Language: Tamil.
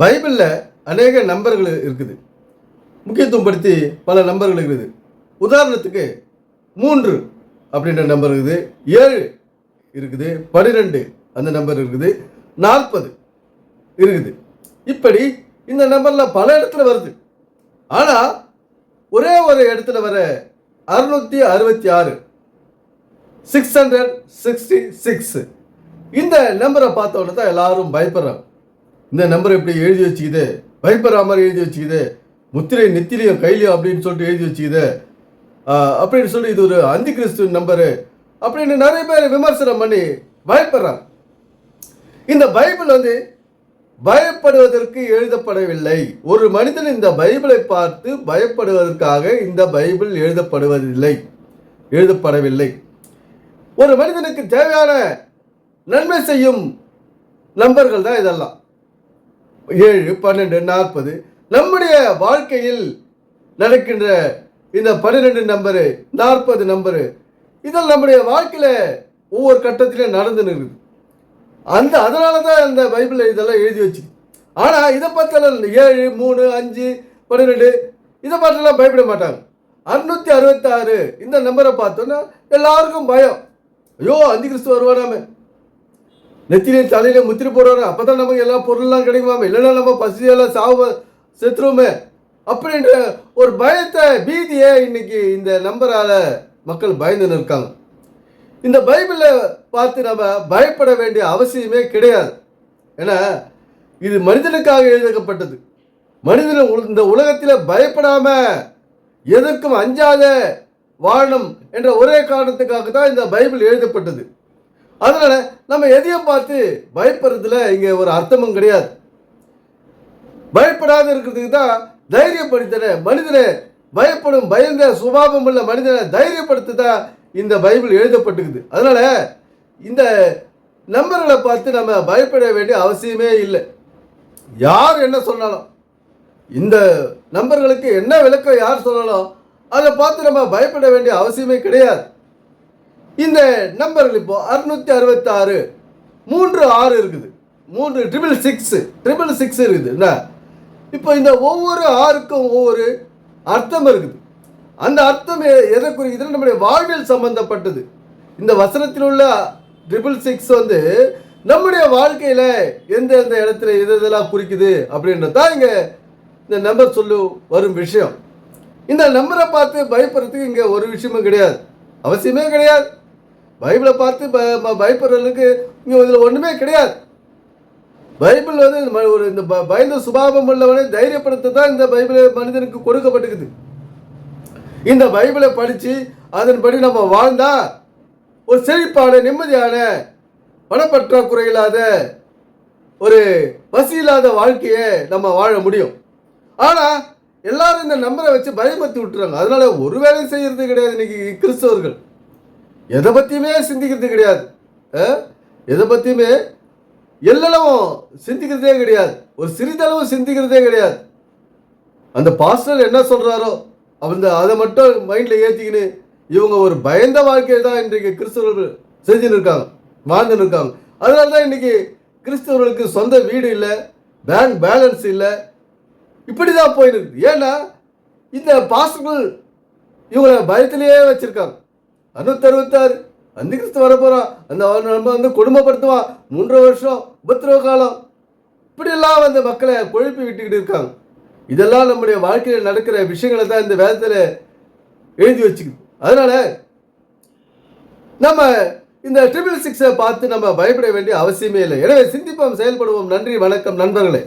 பைபிளில் அநேக நம்பர்கள் இருக்குது. முக்கியத்துவம் படுத்தி பல நம்பர்கள் இருக்குது. உதாரணத்துக்கு மூன்று அப்படின்ற நம்பர் இருக்குது. ஏழு இருக்குது. பன்னிரெண்டு அந்த நம்பர் இருக்குது. நாற்பது இருக்குது. இப்படி இந்த நம்பரில் பல இடத்துல வருது. ஆனால் ஒரே ஒரு இடத்துல வர அறுநூற்றி அறுபத்தி ஆறு சிக்ஸ் ஹண்ட்ரட் சிக்ஸ்டி சிக்ஸ் இந்த நம்பரை பார்த்த உடனே தான் எல்லாரும் பயப்படுறாங்க. இந்த நம்பரை இப்படி எழுதி வச்சுக்குது பயப்படுற மாதிரி எழுதி வச்சுக்குது முத்திரை நெத்திரியம் கைலியம் அப்படின்னு சொல்லிட்டு எழுதி வச்சுக்குது. அப்படின்னு சொல்லி இது ஒரு அந்தி கிறிஸ்து நம்பரு அப்படின்னு நிறைய பேர் விமர்சனம் பண்ணி பயப்படுறாங்க. இந்த பைபிள் வந்து பயப்படுவதற்கு எழுதப்படவில்லை. ஒரு மனிதன் இந்த பைபிளை பார்த்து பயப்படுவதற்காக இந்த பைபிள் எழுதப்படுவதில்லை. எழுதப்படவில்லை. ஒரு மனிதனுக்கு தேவையான நன்மை செய்யும் நம்பர்கள் தான் இதெல்லாம். ஏழு பன்னெண்டு நாற்பது. நம்முடைய வாழ்க்கையில் நடக்கின்ற இந்த பன்னிரெண்டு நம்பரு நாற்பது நம்பரு இதெல்லாம் நம்முடைய வாழ்க்கையில் ஒவ்வொரு கட்டத்திலையும் நடந்து இருக்குது அந்த அதனால தான் அந்த பைபிளில் இதெல்லாம் எழுதி வச்சு ஆனால் இதை பார்த்தெல்லாம் ஏழு மூணு அஞ்சு பன்னிரெண்டு இதை பார்த்தெல்லாம் பயப்பட மாட்டாங்க. அறுநூத்தி அறுபத்தாறு இந்த நம்பரை பார்த்தோன்னா எல்லாருக்கும் பயம். ஐயோ அஞ்சு கிறிஸ்து வருவானாமே. நெத்திலே தலையில முத்திரி போடுறாரு. அப்பதான் நமக்கு எல்லா பொருள்லாம் கிடைக்குமாமே. இல்லைன்னா நம்ம பசியெல்லாம் சாவு செத்துருவோமே. அப்படின்ற ஒரு பயத்தை பீதியை இன்னைக்கு இந்த நம்பரால மக்கள் பயந்து இருக்காங்க. இந்த பைபிளை பார்த்து நம்ம பயப்பட வேண்டிய அவசியமே கிடையாது. ஏன்னா இது மனிதனுக்காக எழுதப்பட்டது. மனிதன் இந்த உலகத்தில் பயப்படாம எதற்கும் அஞ்சாத வாழணும் என்ற ஒரே காரணத்துக்காக தான் இந்த பைபிள் எழுதப்பட்டது. அதனால நம்ம எதையும் பார்த்து பயப்படுறதுல இங்கே ஒரு அர்த்தமும் கிடையாது. பயப்படாத இருக்கிறதுக்கு தான் தைரியப்படுத்தின மனிதனை பயப்படும் பயந்த சுபாவம் உள்ள மனிதனை தைரியப்படுத்த தான் இந்த பைபிள் எழுதப்பட்டுக்குது. அதனால இந்த நம்பர்களை பார்த்து நம்ம பயப்பட வேண்டிய அவசியமே இல்லை. யார் என்ன சொன்னாலும் இந்த நம்பர்களுக்கு என்ன விளக்கம் யார் சொல்லலாம் அதை பார்த்து நம்ம பயப்பட வேண்டிய அவசியமே கிடையாது. இந்த நம்பர்கள் இப்போ அறுநூத்தி அறுபத்தாறு மூன்று ஆறு இருக்குது. மூன்று ட்ரிபிள் சிக்ஸ் ட்ரிபிள் சிக்ஸ் இருக்குது. என்ன இப்போ இந்த ஒவ்வொரு ஆறுக்கும் ஒவ்வொரு அர்த்தம் இருக்குது. அந்த அர்த்தம் எதை குறிக்குதுன்னா நம்முடைய வாழ்வில் சம்பந்தப்பட்டது. இந்த வசனத்தில் உள்ள ட்ரிபிள் சிக்ஸ் வந்து நம்முடைய வாழ்க்கையில் எந்த எந்த இடத்துல எது எதெல்லாம் குறிக்குது அப்படின்றது தான் இங்கே இந்த நம்பர் சொல்லு வரும் விஷயம். இந்த நம்பரை பார்த்து பயப்படுறதுக்கு இங்கே ஒரு விஷயமும் கிடையாது. அவசியமே கிடையாது. பைபிளை பார்த்து ப பயப்படுறதுக்கு இங்கே இதில் ஒன்றுமே கிடையாது. பைபிள் வந்து ஒரு இந்த பயந்த சுபாவம் உள்ளவனை தைரியப்படுத்த தான் இந்த பைபிளை மனிதனுக்கு கொடுக்கப்பட்டுக்குது. இந்த பைபிளை படித்து அதன்படி நம்ம வாழ்ந்தா ஒரு செழிப்பான நிம்மதியான பணப்பற்றாக்குறை இல்லாத ஒரு பசி இல்லாத வாழ்க்கையை நம்ம வாழ முடியும். ஆனால் எல்லாரும் இந்த நம்பரை வச்சு பயமத்தி விட்டுறாங்க. அதனால ஒரு வேலையும் செய்யறது கிடையாது இன்னைக்கு கிறிஸ்தவர்கள். எதை பற்றியுமே சிந்திக்கிறது கிடையாது. எதை பற்றியுமே எல்லளவும் சிந்திக்கிறதே கிடையாது. ஒரு சிறிதளவு சிந்திக்கிறதே கிடையாது. அந்த பாஸ்டர் என்ன சொல்கிறாரோ அந்த அதை மட்டும் மைண்டில் ஏற்றிக்கின்னு இவங்க ஒரு பயந்த வாழ்க்கையை தான் இன்றைக்கு கிறிஸ்தவர்கள் செஞ்சுன்னு இருக்காங்க வாழ்ந்துன்னு இருக்காங்க. அதனால தான் இன்றைக்கி கிறிஸ்தவர்களுக்கு சொந்த வீடு இல்லை பேங்க் பேலன்ஸ் இல்லை. இப்படி தான் போயிருக்கு ஏன்னா இந்த பாஸ்டர்கள் இவங்களை பயத்திலேயே வச்சிருக்காங்க. அறுநூத்தி அறுபத்தாறு அந்த கிறிஸ்து அந்த அவன் நம்ம வந்து கொடுமைப்படுத்துவான். மூன்றரை வருஷம் உபத்திரவ காலம் இப்படியெல்லாம் வந்து மக்களை கொழுப்பி விட்டுக்கிட்டு இருக்காங்க. இதெல்லாம் நம்முடைய வாழ்க்கையில் நடக்கிற விஷயங்களை தான் இந்த வேதத்தில் எழுதி வச்சுக்குது. அதனால நம்ம இந்த ட்ரிபிள் சிக்ஸை பார்த்து நம்ம பயப்பட வேண்டிய அவசியமே இல்லை. எனவே சிந்திப்போம் செயல்படுவோம். நன்றி வணக்கம் நண்பர்களே.